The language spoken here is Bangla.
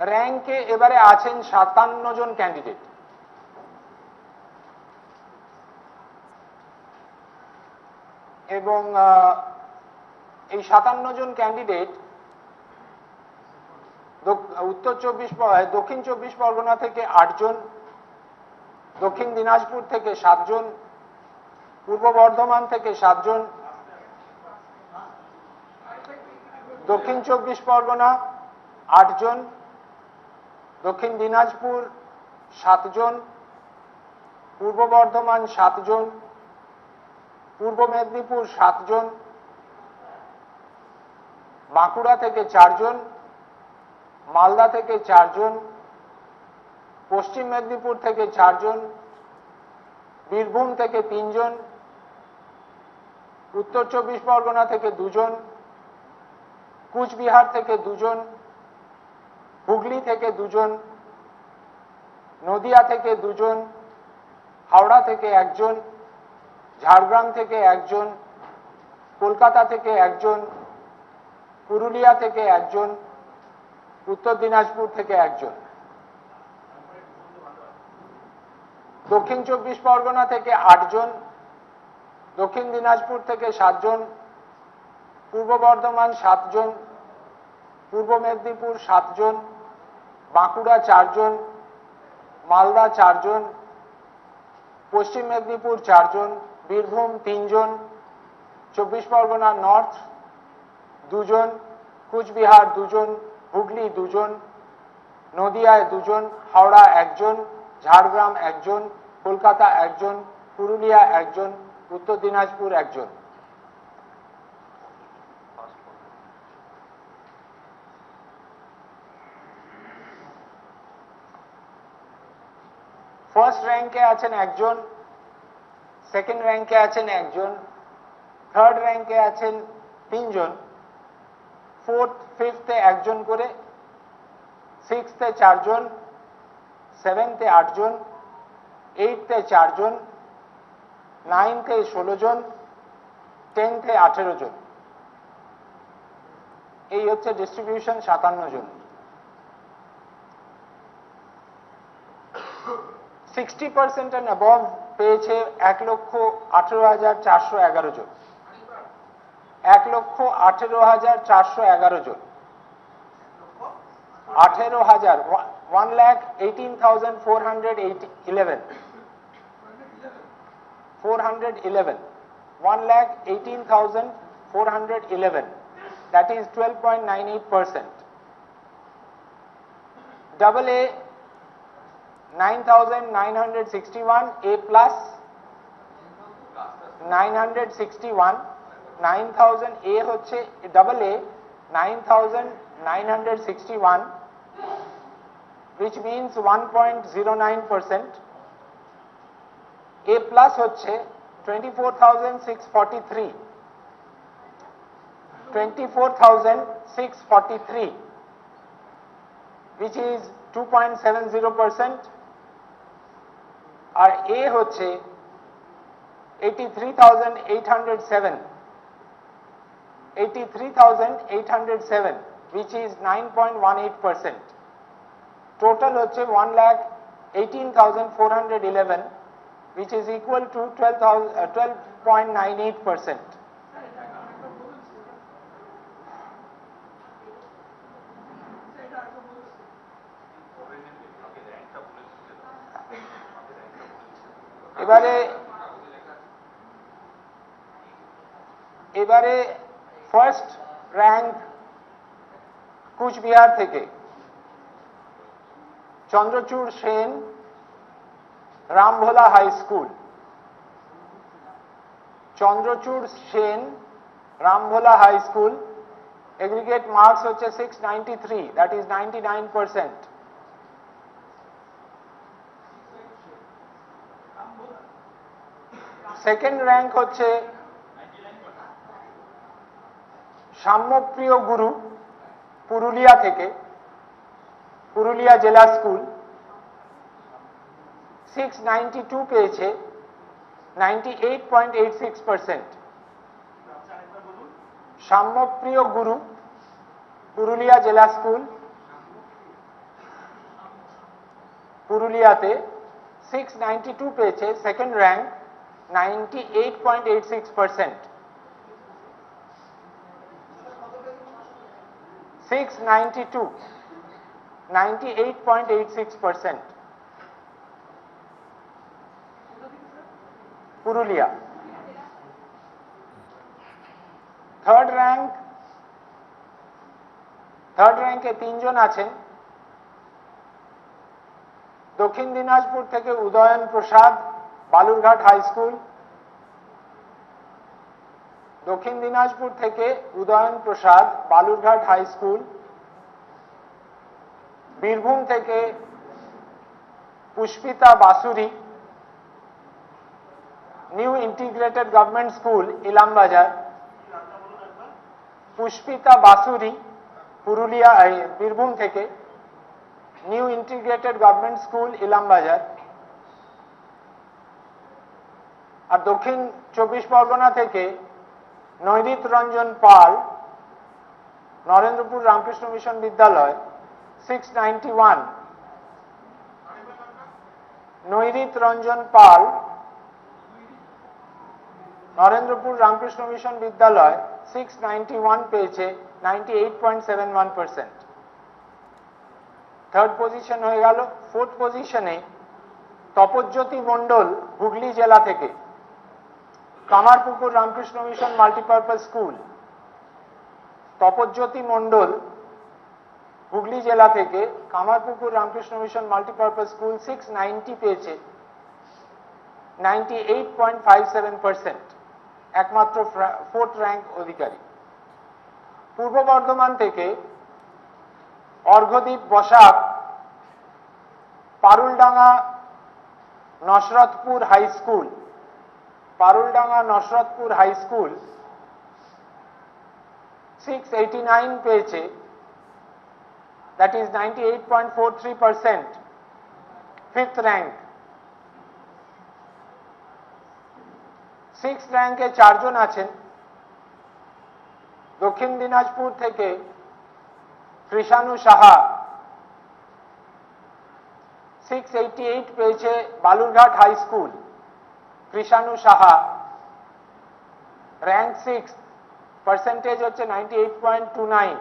র্যাঙ্কে এবারে আছেন সাতান্ন জন ক্যান্ডিডেট। এবং এই সাতান্ন জন ক্যান্ডিডেট উত্তর চব্বিশ দক্ষিণ চব্বিশ পরগনা থেকে আটজন দক্ষিণ দিনাজপুর থেকে সাতজন পূর্ব বর্ধমান থেকে সাতজন দক্ষিণ চব্বিশ পরগনা আটজন দক্ষিণ দিনাজপুর সাতজন পূর্ব বর্ধমান সাতজন পূর্ব মেদিনীপুর সাতজন বাঁকুড়া থেকে চারজন মালদা থেকে চারজন পশ্চিম মেদিনীপুর থেকে চারজন বীরভূম থেকে তিনজন উত্তর চব্বিশ পরগনা থেকে দুজন, কুচবিহার থেকে দুজন হুগলি থেকে দুজন, নদিয়া থেকে দুজন, হাওড়া থেকে একজন, ঝাড়গ্রাম থেকে একজন, কলকাতা থেকে একজন, পুরুলিয়া থেকে একজন, উত্তর দিনাজপুর থেকে একজন। দক্ষিণ চব্বিশ পরগনা থেকে আটজন, দক্ষিণ দিনাজপুর থেকে সাতজন, পূর্ব বর্ধমান সাতজন, পূর্ব মেদিনীপুর সাতজন বাঁকুড়া চারজন, মালদা চারজন, পশ্চিম মেদিনীপুর চারজন, বীরভূম তিনজন, চব্বিশ পরগনা নর্থ দুজন, কুচবিহার দুজন, হুগলি দুজন, নদিয়ায় দুজন, হাওড়া একজন, ঝাড়গ্রাম একজন, কলকাতা একজন, পুরুলিয়া একজন, উত্তর দিনাজপুর একজন। ফার্স্ট র্যাঙ্কে আছেন একজন সেকেন্ড র্যাঙ্কে আছেন একজন থার্ড র্যাঙ্কে আছেন তিনজন ফোর্থ ফিফথে একজন করে সিক্সথে চারজন সেভেন্থে আটজন এইটথে চারজন নাইনথে ষোলো জন টেনথে আঠেরো জন এই হচ্ছে ডিস্ট্রিবিউশন সাতান্ন জন সিক্সটি পার্সেন্ট অ্যান্ড অ্যাবভ পেয়েছে এক লক্ষ আঠেরো হাজার চারশো এগারো জন। এক লক্ষ আঠেরো হাজার চারশো এগারো জন। আঠেরো হাজার one lakh eighteen thousand four hundred eight eleven four hundred eleven one lakh eighteen thousand four hundred eleven that is twelve point nine eight percent double A 9,961 A plus 961 9,000 A হচ্ছে double A 9,961 which means 1.09 percent A plus হচ্ছে 24,643 24,643 which is 2.70 percent আর এ হচ্ছে eighty three thousand eight hundred seven eighty three thousand eight hundred seven point one eight percent total হচ্ছে one lakh eighteen thousand four hundred eleven which is এবারে এবারে ফার্স্ট র্যাঙ্ক কুচবিহার থেকে Chandrachur Sen Rambhola high school. Chandrachur Sen Rambhola high school. Aggregate marks হচ্ছে 693 that is 99% সেকেন্ড র্যাঙ্ক হচ্ছে সাম্যপ্রিয় গুরু পুরুলিয়া থেকে, পুরুলিয়া জেলা স্কুল। সিক্স নাইনটি টু পেয়েছে ninety eight point eight six percent Samyapriya Guru Purulia জেলা স্কুল, পুরুলিয়াতে সিক্স টু পেয়েছে second rank ninety eight point eight six percent six ninety two ninety eight point eight six percent Purulia third rank third র্যাঙ্কে তিনজন আছেন দক্ষিণ দিনাজপুর থেকে উদয়ন প্রসাদ বালুরঘাট হাই স্কুল, দক্ষিণ দিনাজপুর থেকে উদয়ন প্রসাদ বালুরঘাট হাই স্কুল, বীরভূম থেকে Pushpita Basuri, new integrated government school, Ilambazar, Pushpita Basuri, Purulia Birbhum থেকে new integrated government school, Ilambazar. আর দক্ষিণ চব্বিশ পরগনা থেকে Nairit Ranjan Pal, Narendrapur Ramakrishna mission Vidyalaya six ninety one Nairit Ranjan Pal, Narendrapur Ramakrishna mission Vidyalaya six ninety one পেয়েছে ninety eight point seven one percent third position হয়ে গেল। ফোর্থ পজিশনে তপজ্যোতি মণ্ডল হুগলি জেলা থেকে। Kamarpukur Ramakrishna mission multipurpose school, Tapajyoti Mondal, Hooghly জেলা থেকে Kamarpukur Ramakrishna mission multipurpose school six ninety পেয়েছে ninety eight point five seven percent একমাত্র ফোর্থ র্যাঙ্ক অধিকারী। পূর্ব বর্ধমান থেকে Arghadeep Basak, Paruldanga, Nasratpur high school Paruldanga Nasratpur high school six eighty nine পেয়েছে। That is ninety eight point four three fifth rank six র্যাঙ্কে চারজন আছেন। দক্ষিণ দিনাজপুর থেকে Krishanu Saha. Six eighty eight পেয়েছে Balurghat high school Krishanu Saha rank six percentage হচ্ছে ninety eight point two nine